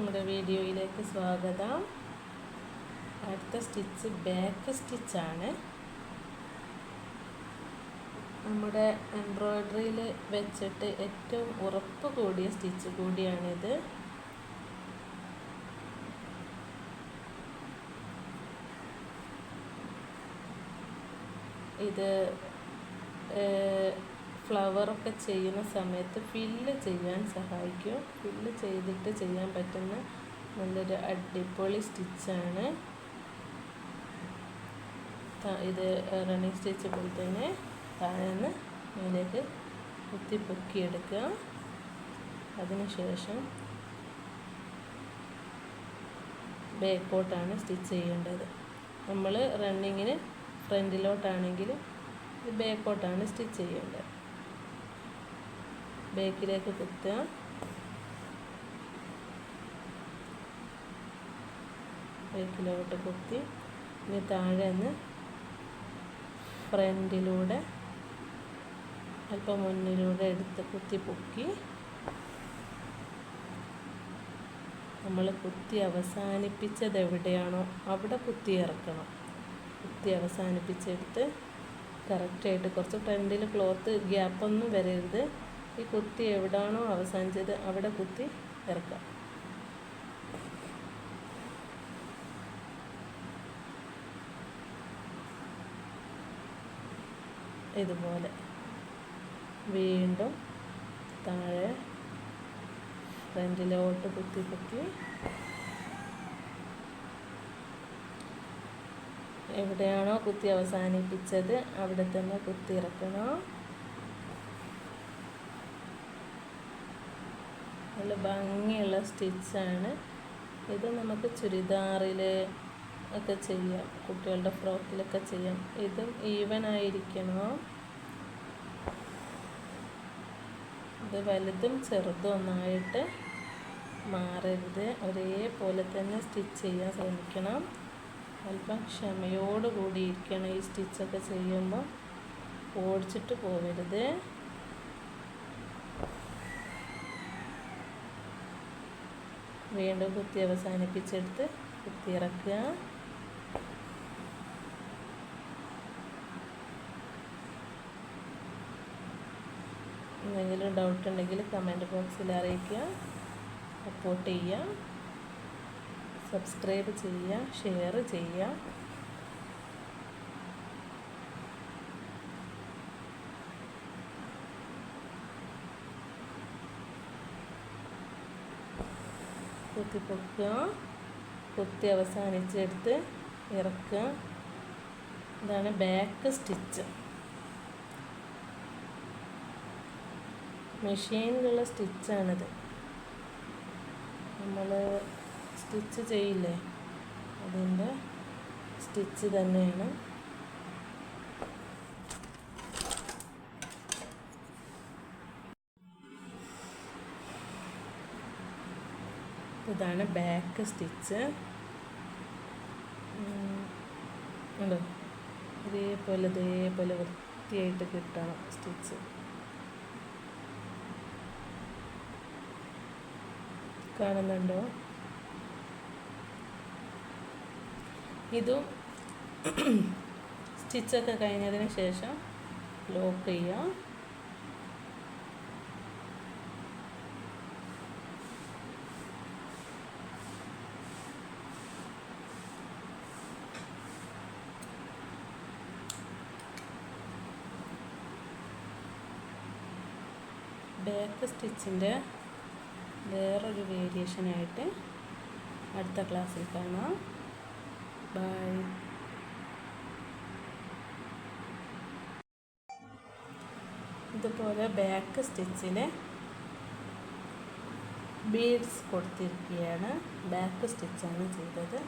നമ്മുടെ വീഡിയോയിലേക്ക് സ്വാഗതം. അടുത്ത സ്റ്റിച്ച് ബാക്ക് സ്റ്റിച്ചാണ് നമ്മുടെ എംബ്രോയ്ഡറിയിൽ വെച്ചിട്ട് ഏറ്റവും ഉറപ്പ് കൂടിയ സ്റ്റിച്ച് കൂടിയാണിത്. ഇത് ഫ്ലവറൊക്കെ ചെയ്യുന്ന സമയത്ത് ഫില്ല് ചെയ്യാൻ സഹായിക്കും. ഫില്ല് ചെയ്തിട്ട് ചെയ്യാൻ പറ്റുന്ന നല്ലൊരു അടിപൊളി സ്റ്റിച്ചാണ് ഇത് റണ്ണിങ് സ്റ്റിച്ച് പോലെ തന്നെ താഴെന്ന് മേലേക്ക് കുത്തി പൊക്കിയെടുക്കുക അതിനുശേഷം ബാക്കോട്ടാണ് സ്റ്റിച്ച് ചെയ്യേണ്ടത്. നമ്മൾ റണ്ണിങ്ങിന് ഫ്രണ്ടിലോട്ടാണെങ്കിൽ ബാക്കോട്ടാണ് സ്റ്റിച്ച് ചെയ്യേണ്ടത്. ബാക്കിലേക്ക് കുത്തുക. ബേക്കിലോട്ട് കുത്തി. ഇനി താഴെ നിന്ന് ഫ്രണ്ടിലൂടെ അല്പം മുന്നിലൂടെ എടുത്ത് കുത്തി പൊക്കി. നമ്മൾ കുത്തി അവസാനിപ്പിച്ചത് എവിടെയാണോ അവിടെ കുത്തി ഇറക്കണം. കുത്തി അവസാനിപ്പിച്ചെടുത്ത് കറക്റ്റായിട്ട് കുറച്ച് ഫ്രണ്ടിൽ ക്ലോത്ത് ഗ്യാപ്പൊന്നും വരരുത്. ഈ കുത്തി എവിടാണോ അവസാനിച്ചത് അവിടെ കുത്തി ഇറക്കാം ഇതുപോലെ വീണ്ടും താഴെ ഫ്രണ്ടിലോട്ട് കുത്തി കുത്തി. എവിടെയാണോ കുത്തി അവസാനിപ്പിച്ചത് അവിടെ തന്നെ കുത്തി ഇറക്കണം. നല്ല ഭംഗിയുള്ള സ്റ്റിച്ചാണ്. ഇത് നമുക്ക് ചുരിദാറിൽ ഒക്കെ ചെയ്യാം കുട്ടികളുടെ ഫ്രോക്കിലൊക്കെ ചെയ്യാം. ഇതും ഈവൻ ആയിരിക്കണം? ഇത് വലുതും ചെറുതും ഒന്നായിട്ട് മാറരുത്. ഒരേപോലെ തന്നെ സ്റ്റിച്ച് ചെയ്യാൻ ശ്രമിക്കണം. അല്പം ക്ഷമയോടുകൂടി ഇരിക്കണം ഈ സ്റ്റിച്ചൊക്കെ ചെയ്യുമ്പോൾ. ഓടിച്ചിട്ട് പോകരുത് വീണ്ടും കുത്തി അവസാനിപ്പിച്ചെടുത്ത് കുത്തി ഇറക്കുക. എന്തെങ്കിലും ഡൗട്ട് ഉണ്ടെങ്കിൽ കമന്റ് ബോക്സിൽ അറിയിക്കുക. സപ്പോർട്ട് ചെയ്യുക. സബ്സ്ക്രൈബ് ചെയ്യുക. ഷെയർ ചെയ്യുക. കുത്തി പൊക്കുക കുത്തി അവസാനിച്ചെടുത്ത് ഇറക്കുക. ഇതാണ് ബാക്ക് സ്റ്റിച്ച് മെഷീനിലുള്ള സ്റ്റിച്ചാണിത് നമ്മൾ സ്റ്റിച്ച് ചെയ്യില്ലേ? അതിന്റെ സ്റ്റിച്ച് തന്നെയാണ്. ഇതാണ് ബാക്ക് സ്റ്റിച്ച് ഉണ്ടോ? ഇതേപോലെ ഇതേപോലെ വൃത്തിയായിട്ട് കിട്ടണം സ്റ്റിച്ച് കാണുന്നുണ്ടോ? ഇതും സ്റ്റിച്ചൊക്കെ കഴിഞ്ഞതിന് ശേഷം ലോക്ക് ചെയ്യാം. ബാക്ക് സ്റ്റിച്ചിന്റെ വേറൊരു വേരിയേഷനായിട്ട് അടുത്ത ക്ലാസ്സിൽ കാണാം. ബൈ ഇതുപോലെ ബാക്ക് സ്റ്റിച്ചിൽ ബീഡ്സ് കൊടുത്തിരിക്കുകയാണ്. ബാക്ക് സ്റ്റിച്ചാണ് ചെയ്തത്.